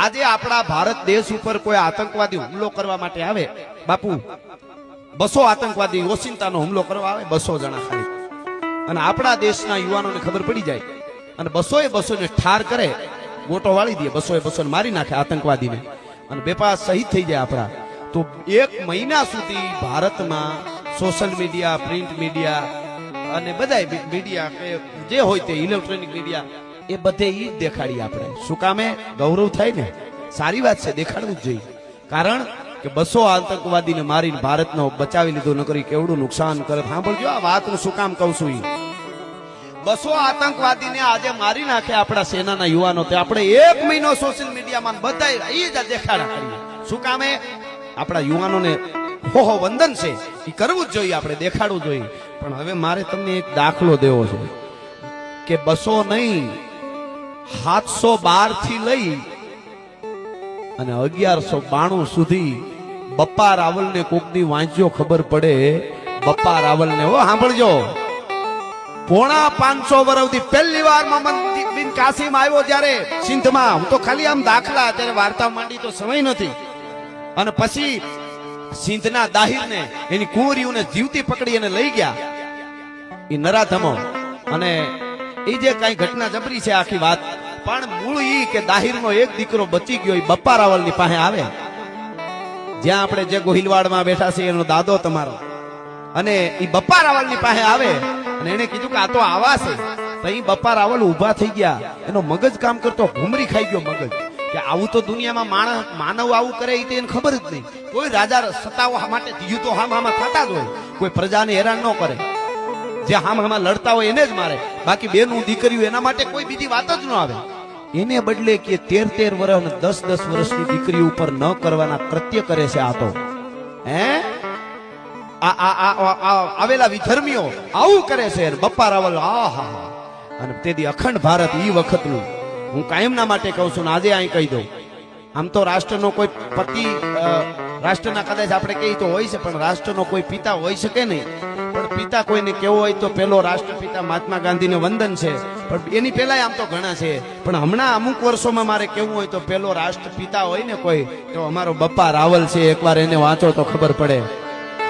આજે આપણા ભારત દેશ ઉપર કોઈ આતંકવાદી હુમલો કરવા માટે આવે? બાપુ, બસો આતંકવાદી ઓસિંતાનો હુમલો કરવા આવે? બસો જણા ખાલી. અને આપણા દેશના યુવાનોને ખબર પડી જાય. અને બસો એ બસો ને ઠાર કરે ગોટો વાળી દે બસો એ બસો મારી નાખે આતંકવાદીને. અને બેપા શહીદ થઈ જાય આપણા. તો એક મહિના સુધી ભારતમાં સોશિયલ મીડિયા પ્રિન્ટ મીડિયા અને બધા મીડિયા કે જે હોય તે ઇલેક્ટ્રોનિક મીડિયા એ બધે ઈ જ દેખાડીએ આપણે. શું કામે? ગૌરવ થાય ને? સારી વાત છે, દેખાડવું જ જોઈએ. કારણ કે બસો આતંકવાદીને મારીને ભારતનો બચાવી લીધો, નકરી કેવડું નુકસાન કરે. સાંભળજો, આ વાતનું શું કામ કહું છું બસો આતંકવાદીને આજે મારી નાખે આપણા સેનાના યુવાનો. તે આપણે એક મહિનો સોશિયલ મીડિયામાં બધા એ જ દેખાડા કરીએ. શું કામે? આપણા યુવાનોને હો હો, વંદન છે. એ કરવું જ જોઈએ આપણે, દેખાડવું જોઈએ. પણ હવે મારે તમને એક દાખલો દેવો છે. કે બસો નહીં સાતસો બારથી લઈ અને અગિયારસો બાણું સુધી બપ્પા રાવલને કોકની વાંચ્યો ખબર પડે. બપ્પા રાવલને હો સાંભળજો. પોણા પાંચસો વર્ષથી પહેલી વાર બિન કાસિમ આવ્યો જ્યારે સિંધમાં. હું તો ખાલી આમ દાખલા ત્યારે વાર્તા માંડી તો સમય નથી. અને પછી સિંધના દાહિરને એની કુંવરીઓને જીવતી પકડી અને લઈ ગયા. એ નરાધમો. અને એ જે કઈ ઘટના જબરી છે, આખી વાત પણ મૂળ ઈ કે દાહિરનો એક દીકરો બચી ગયો એ બપ્પા રાવલની પાસે આવે. જ્યાં આપણે જે ગોહિલવાડમાં બેઠા છીએ, એનો દાદો તમારો. અને એ બપ્પા રાવલની પાસે આવે અને એને કીધું કે આ તો આવા છે. તો એ બપ્પા રાવલ ઊભા થઈ ગયા. એનો મગજ કામ કરતો ભૂમરી ખાઈ ગયો મગજ. કે આવું તો દુનિયામાં માણસ માનવ આવું કરે એ તેને ખબર જ નહીં. કોઈ રાજા સત્તાઓ માટે થયું તો હામ, હામાં થતા જ હોય. કોઈ પ્રજાને હેરાન ન કરે. જે હામ હામાં લડતા હોય એને જ મારે. બાકી બેનું દીકરીઓ એના માટે કોઈ બીજી વાત જ ન આવે. એને બદલે કે તેર તેર વર્ષ અને દસ દસ વર્ષની દીકરી ઉપર ન કરવાના કૃત્ય કરે છે આ તો. હે? આ આ આવેલા વિધર્મીઓ આવું કરે છે બપ્પા રાવલ આ હા હા. અને તેથી અખંડ ભારત ઈ વખતનું. હું કાયમના માટે કહું છું ને આજે અહીં કહી દઉં. આમ તો રાષ્ટ્રનો કોઈ પતિ રાષ્ટ્રના કદાચ આપણે કહીએ તો હોય છે, પણ રાષ્ટ્રનો કોઈ પિતા હોઈ શકે નહીં. પણ પિતા કોઈને કેવો હોય તો પેલો રાષ્ટ્રપિતા મહાત્મા ગાંધીને વંદન છે. પણ એની પહેલાય આમ તો ઘણા છે. પણ હમણાં અમુક વર્ષોમાં મારે કેવું હોય તો પેલો રાષ્ટ્રપિતા હોય ને કોઈ, તો અમારો બપ્પા રાવલ છે, એકવાર એને વાંચો તો ખબર પડે.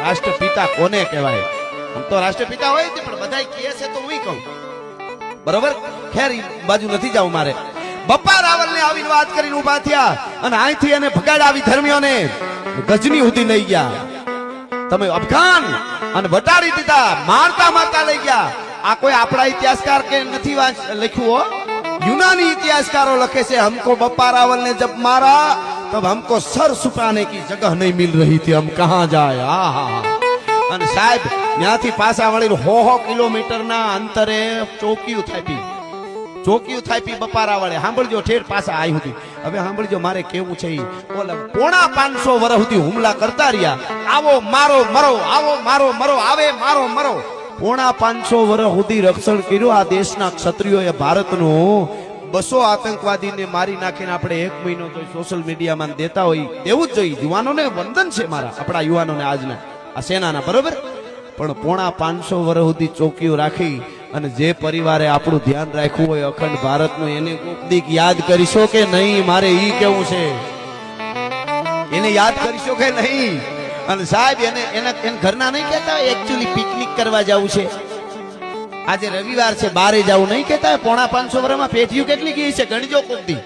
રાષ્ટ્રપિતા કોને કહેવાય? આમ તો રાષ્ટ્રપિતા હોય છે પણ બધા કહે છે તો હું કહું. બરોબર? ખેર બાજુ નથી જવું મારે. બપ્પા રાવલ ને આવીને વાત કરીને ઊભા થયા અને અહીંથી એને ભગાડ આવી ધર્મીઓને ગજની સુધી લઈ ગયા. તમે અફઘાન અને વટાડી દીધા, મારતા મારતા લઈ ગયા. આ કોઈ આપણા ઇતિહાસકાર કે નથી લખ્યું હો? યુનાની ઇતિહાસકારો લખે છે, હમકો બપ્પા રાવલ ને જબ મારા, તબ હમકો સર સુપાને કી જગહ નહીં મિલ રહી થી, હમ કહા જાય. આહા અને સાહેબ ત્યાંથી પાછા વળીને હો હો કિલોમીટરના અંતરે ચોકીઓ થાપી ચોકીયું થાપી બપારા વાળે સાંભળજો ઠેર પાછા આવી હતી હવે સાંભળજો મારે કેવું છે ઓલા પોણા પાંચસો વર્ષ સુધી હુમલા કરતા રહ્યા. આવો, મારો, મરો, આવો, મારો, મરો, આવે, મારો, મરો. પોણા પાંચસો વર્ષ સુધી રક્ષણ કર્યું આ દેશના ક્ષત્રિયોએ ભારતનું. બસો આતંકવાદીને મારી નાખીને આપણે એક મહિનો તો સોશિયલ મીડિયામાં દેતા હોય. દેવું જ જોઈએ. યુવાનોને વંદન છે મારા, આપણા યુવાનોને આજના. આ સેનાના, બરોબર? પણ પોણા પાંચસો વર્ષ સુધી ચોકીઓ રાખી અને જે પરિવારે આપણું ધ્યાન રાખ્યું હોય અખંડ ભારતનું, એને કોક યાદ કરીશો કે નહીં? મારે ઈ કેવું છે? એને યાદ કરીશો કે નહીં? અને સાહેબ, એને, એના, એને ઘરના નહીં કહેતા એકચ્યુઅલી પિકનિક કરવા જવું છે. આજે રવિવાર છે, બારે જવું નહીં કહેતા હોય? પોણા પાંચસો વર્ષમાં પેઠિયું કેટલી ગઈ છે? ગણજો કોક દી.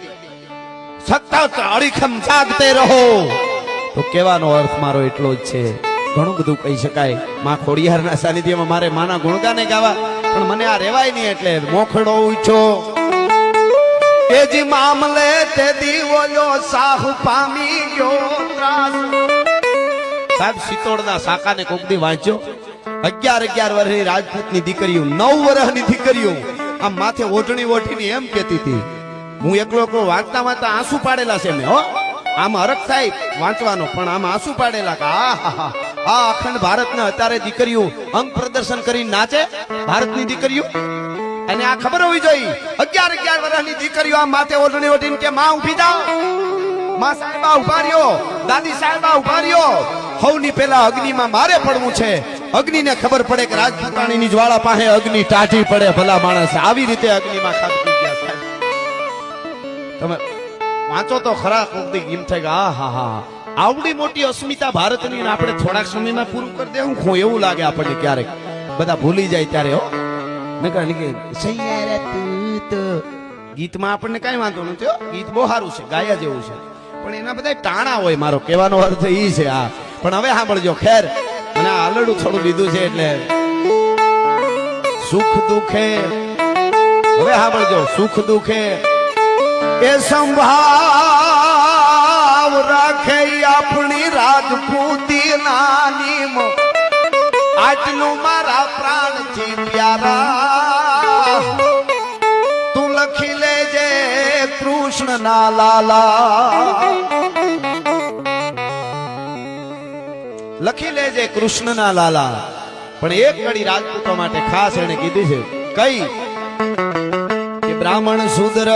સતત અડીખમ જાગતે રહો. તો કહેવાનો અર્થ મારો એટલો જ છે. ઘણું બધું કહી શકાય. માં ખોડિયારના સાનિધ્યમાં મારે માના ગુણગાને ગાવા પણ મને આ રેવાય નહીં એટલે મોખડો ઉછો. એ જી મામલે તે દીવોયો સાહુ પામી ગયો ત્રાસ. સાહેબ સિત્તોડના સાકાને કોક દી વાંચ્યો. અગિયાર અગિયાર વર્ષની રાજપૂતની દીકરીઓ, નવ વર્ષની દીકરીઓ. આમ માથે ઓઢણી ઓઢીને એમ કહેતી હતી, હું એકલો એકલો વાંચતા વાંચતા આંસુ પાડેલા છે મેં હો. આમ હરખ થાય વાંચવાનો, પણ આમ આંસુ પાડેલા કે આ હા હા આ અખંડ ભારતના અત્યારે દીકરીઓ અંગ પ્રદર્શન કરી નાચે, ભારતની દીકરીઓ. અને આ ખબર હોવી જોઈએ. અગિયાર અગિયાર વર્ષની દીકરીઓ આ માથે ઓઢણી ઓઢીને કે, માં ઊભી જાઓ. માં સાહેબા ઊભા રહ્યો. દાદી સાહેબા ઊભા રહ્યો. હવની પેલા અગ્નિમાં મારે પડવું છે. અગ્નિને ખબર પડે કે રાજપૂતાણીની જ્વાળા પાસે અગ્નિ ટાઢી પડે. ભલા માણસ આવી રીતે અગ્નિમાં ખાબકી ગયા સાહેબ. તમે વાંચો તો ખરા, કોક એમ થાય કે આ હા હા આવડી મોટી અસ્મિતા ભારતની આપણે થોડાક સમયમાં પૂરું કરી દેવું હું એવું લાગે આપણને ક્યારેક. બધા ભૂલી જાય ત્યારે, હો. નકર કે તું ગીતમાં આપણને કાંઈ વાંધો નથી ગીત બહુ સારું છે, ગાયા જેવું છે. પણ એના બધા ટાણા હોય મારો, કહેવાનો અર્થ એ છે આ પણ હવે સાંભળજો, ખેર. અને આલડું થોડું લીધું છે એટલે સુખ દુખે. હવે સાંભળજો, સુખ દુખે. એ સંભાવ રાખે આપણી રાજપૂતી નાની આજનું મારા પ્રાણથી પ્યારા. તું લખી લેજે કૃષ્ણ ના લાલા. લખી લેજે કૃષ્ણ ના લાલા. પણ એક ઘડી રાજપૂતો માટે ખાસ એને કીધી છે. કઈ? બ્રાહ્મણ શુદ્ર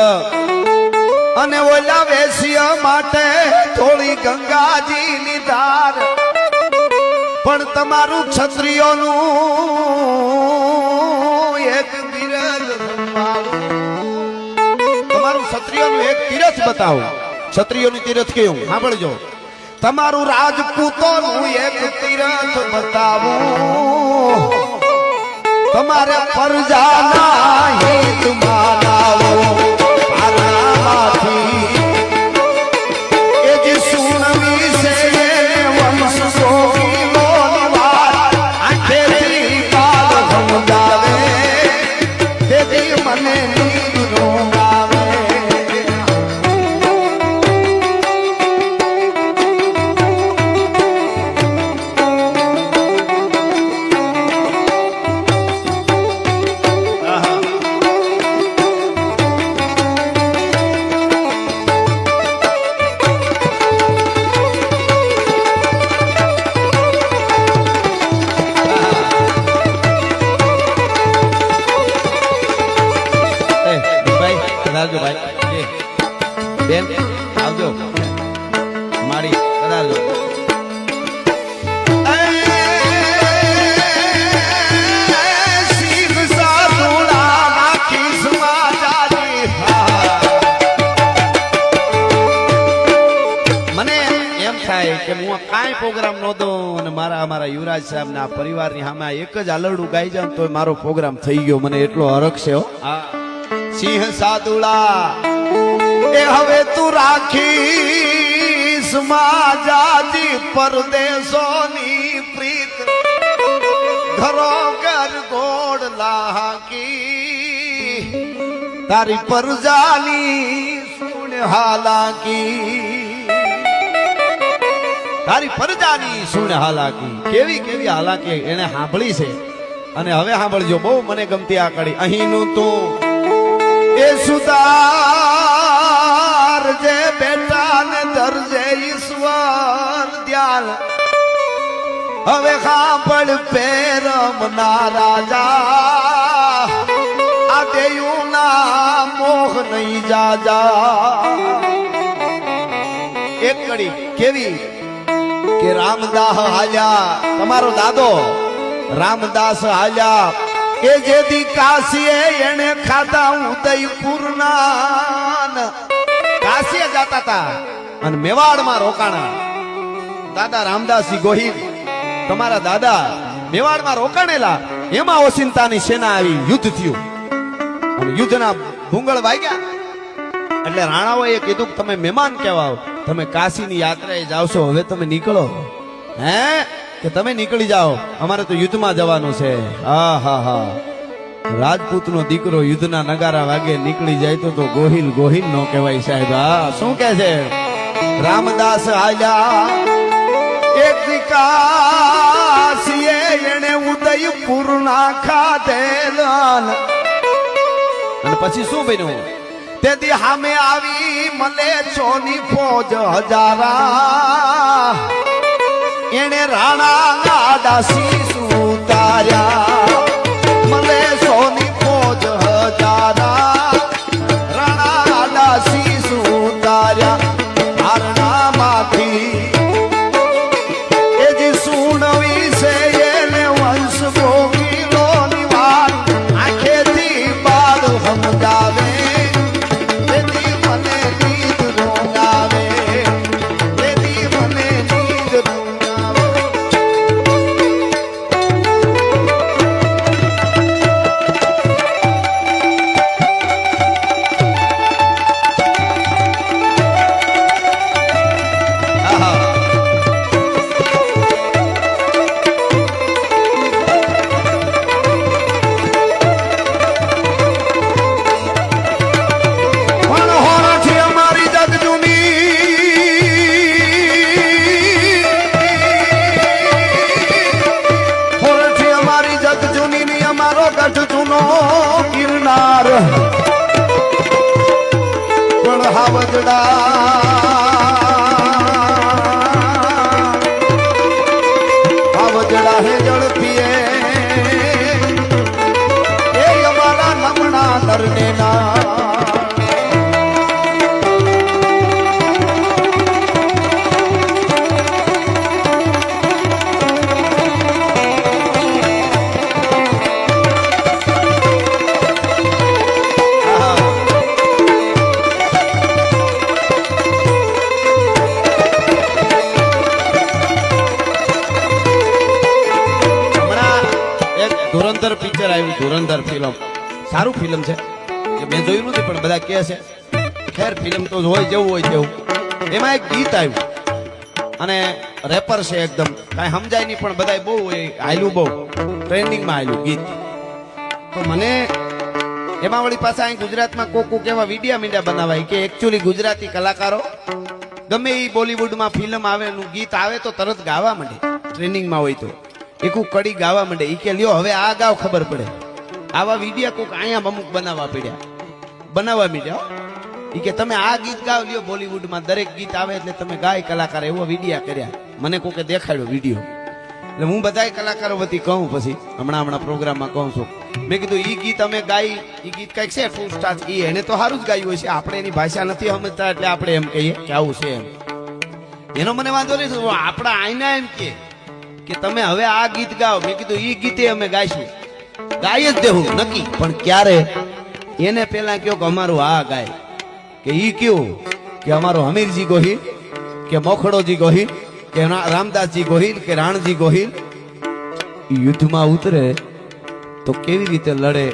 અને ઓલા વેશ્ય માટે થોડી ગંગાજી ની ધાર પણ તમારું ક્ષત્રિયોનું એક બિરજ તમારું ક્ષત્રિયોનું એક તીરથ બતાવો. ક્ષત્રિયોની તીરથ કેવું? સાંભળજો. તમારું રાજપૂતોનું એક તીરથ બતાવો. તમારે પરજાના લાવો કે હું કાંઈ પ્રોગ્રામ નો દઉં અને મારા અમારા યુવરાજ સાહેબ ના પરિવારની સામે એક જ આલરડું ગાઈ જાઉં તો મારો પ્રોગ્રામ થઈ ગયો. મને એટલો હરખ છે હો. સિંહ સાદુડા એ હવે તું રાખી માજાજી પરદેશોની પ્રીત. ધરો કર ગોડ લાકી તારી પરજાની સુણ હાલાકી. તારી પરજાની સુણ હાલાકી. કેવી કેવી હાલાકી એને સાંભળી છે. અને હવે સાંભળજો, બહુ મને ગમતી આ કડી. અહીંનું તું એ સુધાર જે બેટા ને દરજે ઈશ્વર ધ્યાન. હવે સાંભળ પેરમ ના રાજા. આ દેયું ના મોહ નહીં જાજા. એક કડી, કેવી કે રામદાસ હાજા તમારો દાદો રામદાસ હાજા એ જેદી કાશીએ એને ખાધા ઉદયપુર કાશીએ જાતા હતા અને મેવાડમાં રોકાણા. દાદા રામદાસજી ગોહિલ, તમારા દાદા મેવાડમાં રોકાણેલા. એમાં ઓસિંતાની સેના આવી, યુદ્ધ થયું. અને યુદ્ધના ભૂંગળ વાગ્યા. એટલે રાણાઓએ કીધું કે તમે મહેમાન કહેવાઓ તમે કાશીની યાત્રાએ જાવશો હવે તમે નીકળો. હે? કે તમે નીકળી જાઓ? અમારે તો યુદ્ધમાં જવાનું છે. હા હા હા. રાજપૂતનો દીકરો યુદ્ધના નગારા વાગે નીકળી જાય તો તો ગોહિલ ગોહિલ નો કહેવાય સાહેબ. હા, શું કહે છે? રામદાસ આલ્યા, એક કાશીએ એને ઉદયપુર ના ખાતે અને પછી શું બન્યું? તેથી હામે આવી મલે છોની ફોજ હજારા. એને રાણા ગાડા શીશ ઉતાર્યા મલે સોની ફોજ હજારા. પણ હાવજડા આવ્યું ધુરંધર ફિલ્મ. સારું ફિલ્મ છે. મેં જોયું નથી પણ બધા કહે છે, ખેર ફિલ્મ તો હોય જેવું હોય તેવું. એમાં એક ગીત આવ્યું. અને રેપર છે એકદમ. કાંઈ સમજાય નહીં, પણ બધા બહુ હાલ્યું, બહુ. ટ્રેન્ડિંગમાં હાલ્યું ગીત. તો મને એમાં વળી પાછા અહીં ગુજરાતમાં કોક કોક એવા વિડિયા મીડિયા બનાવાય કે એકચ્યુઅલી ગુજરાતી કલાકારો, ગમે એ બોલિવૂડમાં ફિલ્મ આવેલું ગીત આવે તો તરત ગાવા માંડે. ટ્રેનિંગમાં હોય તો. એ કોક કડી ગાવા માંડે. એ કે, લ્યો, હવે આ ગાવ ખબર પડે. આવા વિડિયા કોક અહીંયા અમુક બનાવવા પડ્યા. બનાવવા મીડ્યા એ કે, તમે આ ગીત ગાવ લ્યો, બોલીવુડમાં દરેક ગીત આવે એટલે તમે ગાય કલાકાર એવો વિડિયા કર્યા. મને કોકે દેખાડ્યો વીડિયો. એટલે હું બધાય કલાકારો વતી કહું પછી, હમણાં હમણાં પ્રોગ્રામમાં કહું છું. મેં કીધું એ ગીત અમે ગાઈ એ ગીત કંઈક છે ટુ સ્ટાર ઈ, એને તો સારું જ ગાયું હોય છે આપણે એની ભાષા નથી સમજતા એટલે આપણે એમ કહીએ કે આવું છે એમ. એનો મને વાંધો નહીં આપણા આઈના એમ કે. કે તમે હવે આ ગીત ગાઓ. મેં કીધું એ ગીતે અમે ગાઈશું. ગાય જ દેવું નક્કી. પણ ક્યારે? એને પેલા કયો કે અમારું આ ગાય. કે ઈ કયું કે અમારો હમીરજી ગોહિલ, કે મોખડોજી ગોહિલ, કે રામદાસજી ગોહિલ, કે રાણજી ગોહિલ. યુદ્ધમાં ઉતરે તો કેવી રીતે લડે?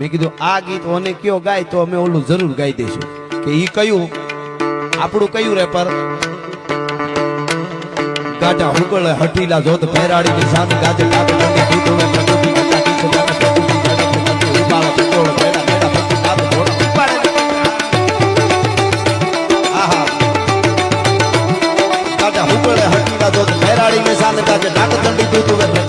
મેં કીધું, આ ગીત ઓને કયો ગાય તો અમે ઓલું જરૂર ગાઈ દઈશું. કે ઈ કયું? આપણું કયું રેપર ગાટા હુકળ હટીલા જોત ભેરાડી ની સાથ ગાજે કાપ દૂધ હવે પ્રકૃતિ ગંગા કી છે ગાટા પ્રકૃતિ ગાટા પ્રકૃતિ ઉબાળો પિત્તોળ ભેડા ભેડા ભક્તિ કાપ ઘોડા ઉપાડે આહા ગાટા હુકળ હઠીલા જોત ભેરાડી ની સાથ ગાજે નાક ચંડી દૂધ હવે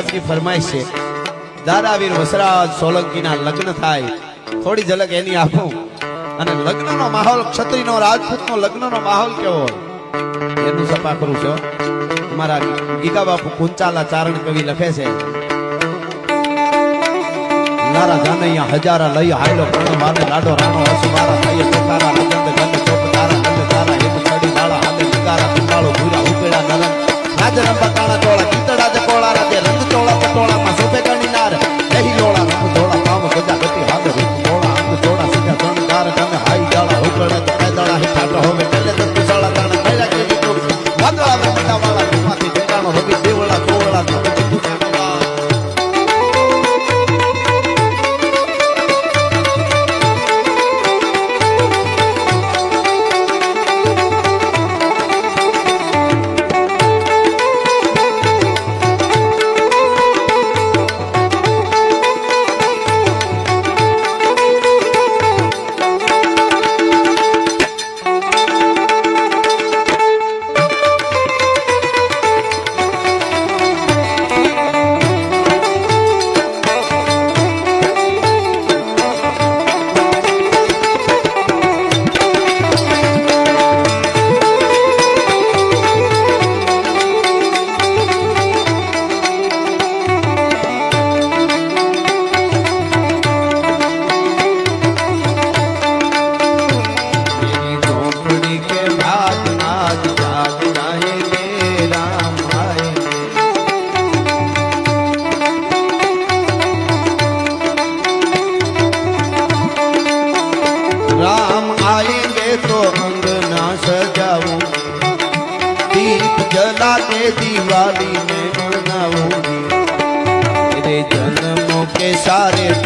સાહેબની ફરમાઈશ છે. દાદાવીર વસરાજ સોલંકીના લગ્ન થાય, થોડી ઝલક એની આપું. અને લગ્નનો માહોલ ક્ષત્રિયનો, રાજપૂતનો લગ્નનો માહોલ કેવો હોય? એનું સપા કરું છું અમારા ગીગા બાપુ કુંચાલા ચારણ કવિ લખે છે. મારા જાનૈયા હજારા લઈ હાલો પણ મારે લાડો રાણો હસુ મારા થઈએ ટોકારા રગંદ ગંદ ચોક તારા ગંદ તારા એક છડી વાળા હાલે શિકારા પિંગાળો ભૂરા ઉપેડા નરન રાજ રંબા કાણા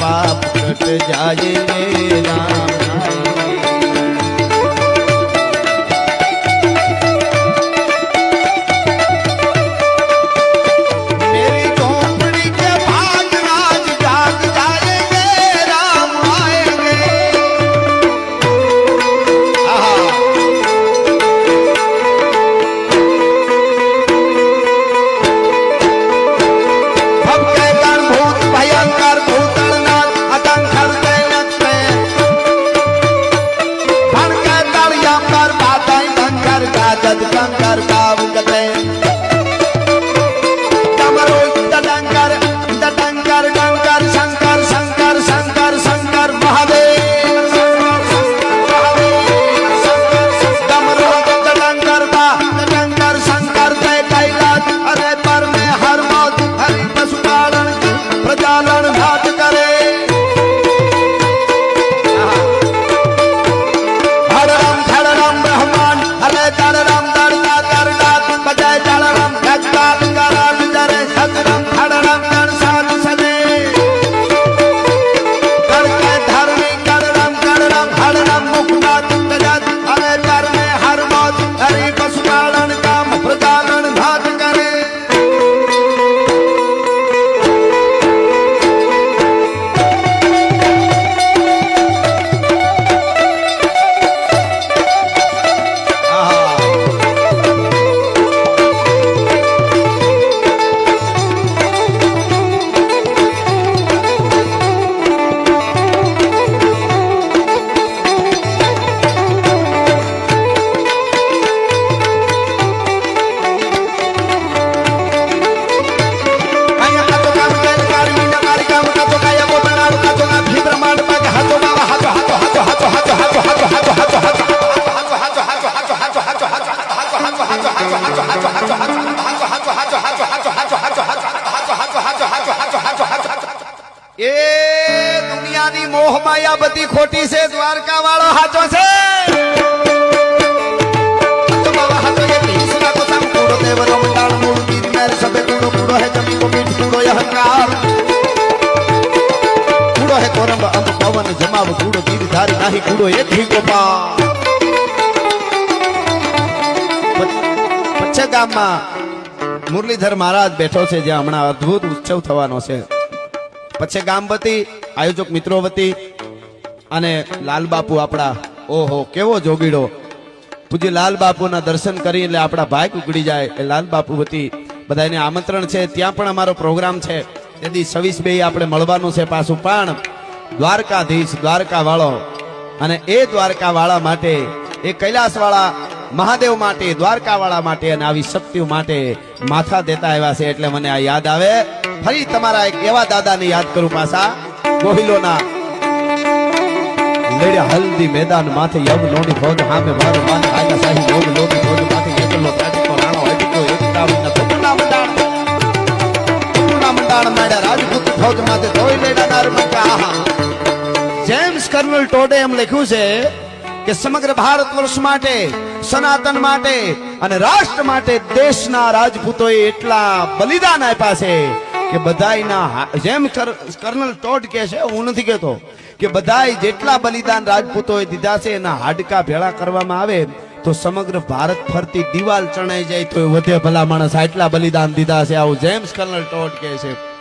पाप कट जाए मेरा દુનિયાની મોહ માયા બધી ખોટી છે દ્વારકા વાળો હાચો છે મુરલીધર મહારાજ બેઠો છે, જ્યાં હમણાં અદભુત ઉત્સવ થવાનો છે. પછી ગામપતિ આયોજક મિત્રો વતી અને લાલ બાપુ આપણા, ઓહો, કેવો જોગીડો. પૂજ્ય લાલ બાપુના દર્શન કરી એટલે આપણા ભાગ ઉગડી જાય. એ લાલ બાપુ વતી બધાને આમંત્રણ છે. ત્યાં પણ અમારો પ્રોગ્રામ છે. તેથી છવ્વીસ બે આપણે મળવાનું છે પાછું. પણ દ્વારકાધીશ, દ્વારકાવાળો અને એ દ્વારકાવાળા માટે, એ કૈલાસવાળા મહાદેવ માટે, દ્વારકાવાળા માટે અને આવી શક્તિઓ માટે માથા દેતા આવ્યા છે. એટલે મને આ યાદ આવે. ફરી તમારા એક એવા દાદાને યાદ કરું પાછા. ગોહિલોના લેડે હલ્દી મેદાન માથે યવ લોડી ફોજ હામે મારો માન આયા સાહી યોગ લોડી ફોજ માથે એકલો તાટીકો રાણો એટીકો એકતા વિના તપના મંડાણ. તપના મંડાણ માડે રાજપૂત ફોજ માથે ધોઈ લેડા નાર મકા જેમ્સ કર્નલ ટોડે એમ લખ્યું છે કે સમગ્ર ભારત વર્ષ માટે, સનાતન માટે અને રાષ્ટ્ર માટે દેશના રાજપૂતોએ એટલા બલિદાન આપ્યા છે. કે બધાયના જેમ કર- કર્નલ ટોટ કે છે, હું નથી કહેતો, કે બધાય જેટલા બલિદાન રાજપૂતોએ દીધા છે, એના હાડકા ભેળા કરવામાં આવે, તો સમગ્ર ભારત ફરતી દિવાલ ચણાઈ જાય તો વધે ભલા માણસ આટલા બલિદાન દીધા છે. આવું જેમ્સ કર્નલ ટોટ કે છે.